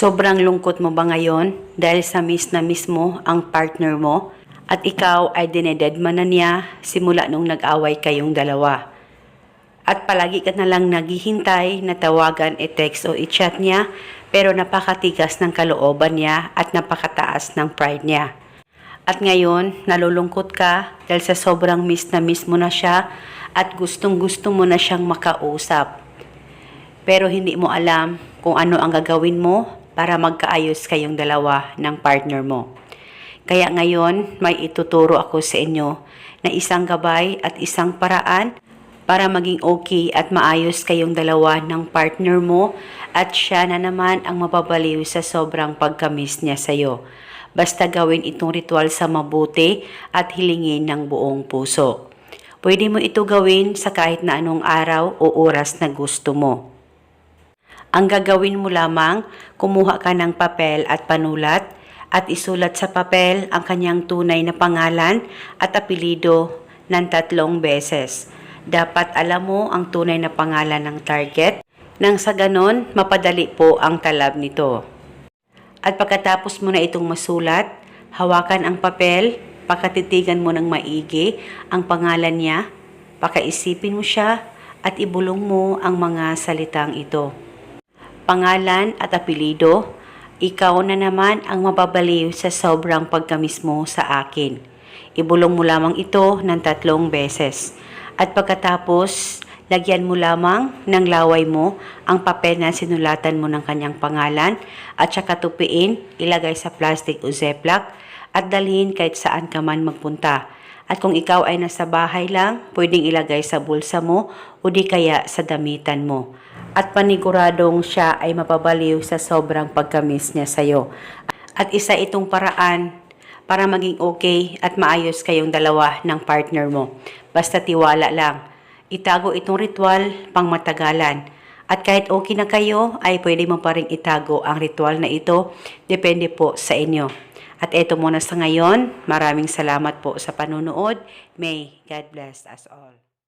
Sobrang lungkot mo ba ngayon dahil sa miss na miss mo ang partner mo at ikaw ay dinededma na niya simula nung nag-away kayong dalawa. At palagi ka na lang naghihintay na tawagan, i-text o i-chat niya pero napakatigas ng kalooban niya at napakataas ng pride niya. At ngayon, nalulungkot ka dahil sa sobrang miss na miss mo na siya at gustong gusto mo na siyang makausap. Pero hindi mo alam kung ano ang gagawin mo para magkaayos kayong dalawa ng partner mo. Kaya ngayon, may ituturo ako sa inyo na isang gabay at isang paraan para maging okay at maayos kayong dalawa ng partner mo at siya na naman ang mapabaliw sa sobrang pagkamis niya sa'yo. Basta gawin itong ritual sa mabuti at hilingin ng buong puso. Pwede mo ito gawin sa kahit na anong araw o oras na gusto mo. Ang gagawin mo lamang, kumuha ka ng papel at panulat at isulat sa papel ang kanyang tunay na pangalan at apelido ng tatlong beses. Dapat alam mo ang tunay na pangalan ng target nang sa ganon mapadali po ang talab nito. At pagkatapos mo na itong masulat, hawakan ang papel, pakatitigan mo ng maigi ang pangalan niya, pakaisipin mo siya at ibulong mo ang mga salitang ito pangalan at apelido, ikaw na naman ang mababaliw sa sobrang pagkamis mo sa akin. Ibulong mo lamang ito ng tatlong beses. At pagkatapos, lagyan mo lamang ng laway mo ang papel na sinulatan mo ng kanyang pangalan at saka tupiin, ilagay sa plastic o ziplock at dalhin kahit saan ka man magpunta. At kung ikaw ay nasa bahay lang, pwedeng ilagay sa bulsa mo o di kaya sa damitan mo. At paniguradong siya ay mapabaliw sa sobrang pagkamis niya sa'yo. At isa itong paraan para maging okay at maayos kayong dalawa ng partner mo. Basta tiwala lang. Itago itong ritual pang matagalan. At kahit okay na kayo, ay pwede mo pa rin itago ang ritual na ito. Depende po sa inyo. At eto muna sa ngayon. Maraming salamat po sa panunood. May God bless us all.